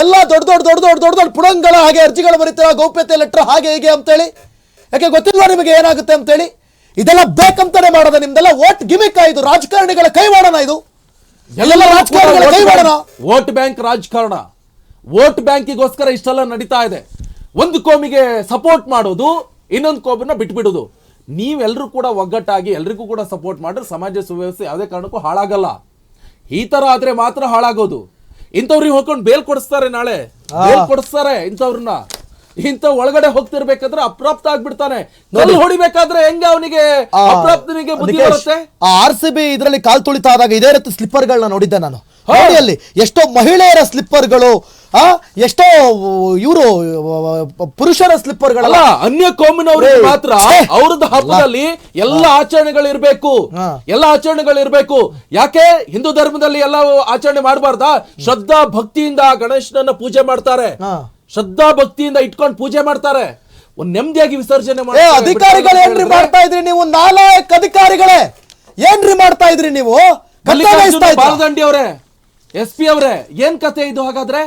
ಎಲ್ಲ ದೊಡ್ಡ ದೊಡ್ಡ ದೊಡ್ಡ ದೊಡ್ಡ ದೊಡ್ಡ ದೊಡ್ಡ ಪುಡಂಗಳ ಹಾಗೆ ಅರ್ಜಿಗಳು ಬರೀತಾರ? ಗೌಪ್ಯತೆ ಲೆಟರ್ ಹಾಗೆ ಹೀಗೆ ಅಂತೇಳಿ. ಯಾಕೆ ಗೊತ್ತಿಲ್ಲ ನಿಮಗೆ ಏನಾಗುತ್ತೆ ಅಂತೇಳಿ? ಇದೆಲ್ಲ ಬೇಕಂತಾನೆ ಮಾಡೋದ ನಿಮ್ದೆಲ್ಲ? ಓಟ್ ಗಿಮಿಕ್ ಇದು? ರಾಜಕಾರಣಿಗಳ ಕೈವಾಡನ ಇದು? ಎಲ್ಲ ರಾಜಕಾರಣಿಗಳ ಕೈವಾಡನ? ವೋಟ್ ಬ್ಯಾಂಕ್ ರಾಜಕಾರಣ. ವೋಟ್ ಬ್ಯಾಂಕಿಗೋಸ್ಕರ ಇಷ್ಟೆಲ್ಲ ನಡೀತಾ ಇದೆ. ಒಂದು ಕೋಮಿಗೆ ಸಪೋರ್ಟ್ ಮಾಡೋದು ಇನ್ನೊಂದು ಕೋಮನ್ನ ಬಿಟ್ಬಿಡೋದು. ನೀವೆಲ್ಲರೂ ಕೂಡ ಒಗ್ಗಟ್ಟಾಗಿ ಎಲ್ರಿಗೂ ಕೂಡ ಸಪೋರ್ಟ್ ಮಾಡಿದ್ರೆ ಸಮಾಜ ಸುವ್ಯವಸ್ಥೆ ಯಾವುದೇ ಕಾರಣಕ್ಕೂ ಹಾಳಾಗಲ್ಲ. ಈ ಥರ ಆದ್ರೆ ಮಾತ್ರ ಹಾಳಾಗೋದು. ಇಂಥವ್ರಿಗೆ ಹೋಗ್ಕೊಂಡು ಬೇಲ್ ಕೊಡಿಸ್ತಾರೆ ನಾಳೆ. ಬೇಲ್ ಕೊಡಿಸ್ತಾರೆ ಇಂಥವ್ರನ್ನ. ಇಂಥ ಒಳಗಡೆ ಹೋಗ್ತಿರ್ಬೇಕಾದ್ರೆ ಅಪ್ರಾಪ್ತ ಆಗ್ಬಿಡ್ತಾನೆ. ನಲ್ಲಿ ಹೊಡಿಬೇಕಾದ್ರೆ ಹೆಂಗ ಅವನಿಗೆ ಅಪ್ರಾಪ್ತನಿಗೆ ಬುದ್ಧಿ ಬರುತ್ತೆ? ಆ ಆರ್ ಸಿ ಬಿ ಇದರಲ್ಲಿ ಕಾಲ್ ತುಳಿತಾ ಆದಾಗ ಇದೇ ರೀತಿ ಸ್ಲಿಪ್ಪರ್ ಗಳನ್ನ ನೋಡಿದ್ದೆ ನಾನು. ಅಲ್ಲಿ ಎಷ್ಟೋ ಮಹಿಳೆಯರ ಸ್ಲಿಪ್ಪರ್ಗಳು ಆ ಎಷ್ಟೋ ಇವರು ಪುರುಷರ ಸ್ಲಿಪ್ಪರ್ ಗಳಲ್ಲ ಅನ್ಯ ಕೋಮಿನವ್ರಿಗೆ ಮಾತ್ರ! ಅವ್ರದ್ದು ಹಬ್ಬದಲ್ಲಿ ಎಲ್ಲ ಆಚರಣೆಗಳು ಇರ್ಬೇಕು ಹಾ. ಎಲ್ಲ ಆಚರಣೆಗಳು ಇರ್ಬೇಕು ಯಾಕೆ? ಹಿಂದೂ ಧರ್ಮದಲ್ಲಿ ಎಲ್ಲ ಆಚರಣೆ ಮಾಡಬಾರ್ದಾ? ಶ್ರದ್ಧಾ ಭಕ್ತಿಯಿಂದ ಗಣೇಶನನ್ನ ಪೂಜೆ ಮಾಡ್ತಾರೆ. ಶ್ರದ್ಧಾ ಭಕ್ತಿಯಿಂದ ಇಟ್ಕೊಂಡು ಪೂಜೆ ಮಾಡ್ತಾರೆ ಒಂದ್ ನೆಮ್ಮದಿಯಾಗಿ ವಿಸರ್ಜನೆ ಮಾಡ್ತಾರೆ. ಅಧಿಕಾರಿಗಳು ಏನ್ರಿ ಮಾಡ್ತಾ ಇದ್ರಿ ನೀವು ನಾಲ್ಕು ಅಧಿಕಾರಿಗಳೇ ಏನ್ರಿ ಮಾಡ್ತಾ ಇದ್ರಿ ನೀವು? ಬಾಲದಂಡಿ ಅವರೇ ಎಸ್ ಪಿ ಅವರೇ ಏನ್ ಕತೆ ಇದು ಹಾಗಾದ್ರೆ